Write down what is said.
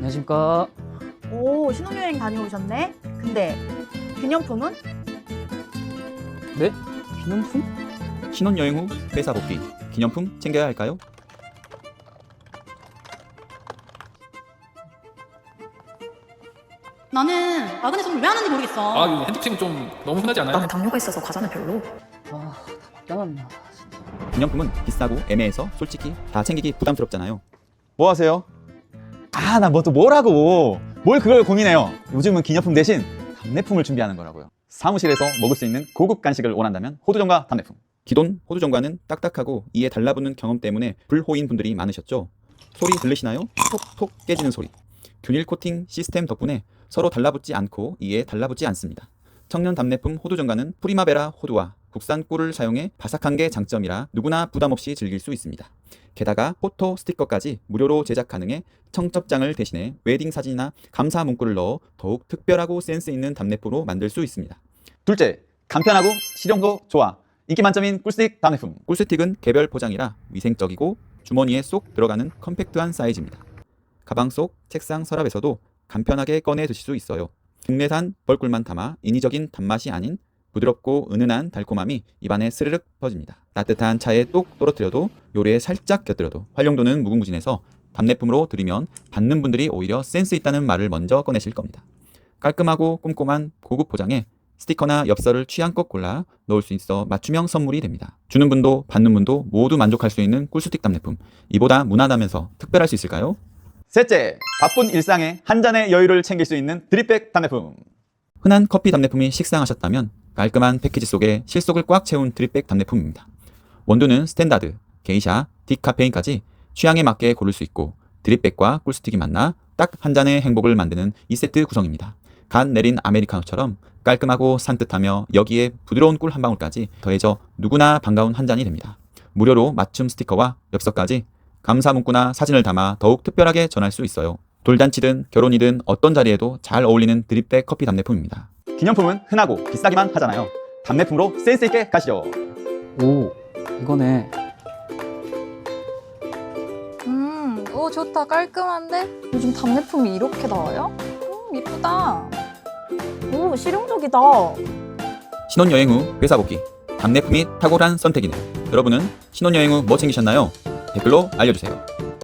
안녕하십니까. 오, 신혼여행 다녀오셨네? 근데 기념품은? 네? 기념품? 신혼여행 후 회사 복귀 기념품 챙겨야 할까요? 나는 마그네 선물 왜 하는지 모르겠어. 아, 이거 핸드크림 좀 너무 흔하지 않아요? 나는 당뇨가 있어서 과자는 별로. 아, 다 진짜. 기념품은 비싸고 애매해서 솔직히 다 챙기기 부담스럽잖아요. 뭐 하세요? 아, 나 뭐 또 뭐라고. 뭘 그걸 고민해요. 요즘은 기념품 대신 답례품을 준비하는 거라고요. 사무실에서 먹을 수 있는 고급 간식을 원한다면 호두정과 답례품. 기존 호두정과는 딱딱하고 이에 달라붙는 경험 때문에 불호인 분들이 많으셨죠. 소리 들리시나요? 톡톡 깨지는 소리. 균일 코팅 시스템 덕분에 서로 달라붙지 않고 이에 달라붙지 않습니다. 청년 답례품 호두정과는 프리마베라 호두와 국산 꿀을 사용해 바삭한 게 장점이라 누구나 부담 없이 즐길 수 있습니다. 게다가 포토 스티커까지 무료로 제작 가능해 청첩장을 대신해 웨딩 사진이나 감사 문구를 넣어 더욱 특별하고 센스 있는 답례품으로 만들 수 있습니다. 둘째, 간편하고 실용도 좋아. 인기 만점인 꿀스틱 답례품. 꿀스틱은 개별 포장이라 위생적이고 주머니에 쏙 들어가는 컴팩트한 사이즈입니다. 가방 속 책상 서랍에서도 간편하게 꺼내 드실 수 있어요. 국내산 벌꿀만 담아 인위적인 단맛이 아닌 부드럽고 은은한 달콤함이 입안에 스르륵 퍼집니다. 따뜻한 차에 똑 떨어뜨려도 요리에 살짝 곁들여도 활용도는 무궁무진해서 답례품으로 드리면 받는 분들이 오히려 센스 있다는 말을 먼저 꺼내실 겁니다. 깔끔하고 꼼꼼한 고급 포장에 스티커나 엽서를 취향껏 골라 넣을 수 있어 맞춤형 선물이 됩니다. 주는 분도 받는 분도 모두 만족할 수 있는 꿀스틱 답례품. 이보다 무난하면서 특별할 수 있을까요? 셋째, 바쁜 일상에 한 잔의 여유를 챙길 수 있는 드립백 답례품. 흔한 커피 답례품이 식상하셨다면 깔끔한 패키지 속에 실속을 꽉 채운 드립백 답례품입니다. 원두는 스탠다드, 게이샤, 디카페인까지 취향에 맞게 고를 수 있고 드립백과 꿀스틱이 만나 딱 한 잔의 행복을 만드는 2세트 구성입니다. 간 내린 아메리카노처럼 깔끔하고 산뜻하며 여기에 부드러운 꿀 한 방울까지 더해져 누구나 반가운 한 잔이 됩니다. 무료로 맞춤 스티커와 엽서까지 감사 문구나 사진을 담아 더욱 특별하게 전할 수 있어요. 돌잔치든 결혼이든 어떤 자리에도 잘 어울리는 드립백 커피 답례품입니다. 기념품은 흔하고 비싸기만 하잖아요. 답례품으로 센스 있게 가시죠. 오, 이거네. 음, 오 좋다 깔끔한데? 요즘 답례품이 이렇게 나와요? 음, 이쁘다. 오, 실용적이다. 신혼여행 후 회사 복귀 답례품이 탁월한 선택이네요. 여러분은 신혼여행 후 뭐 챙기셨나요? 댓글로 알려주세요.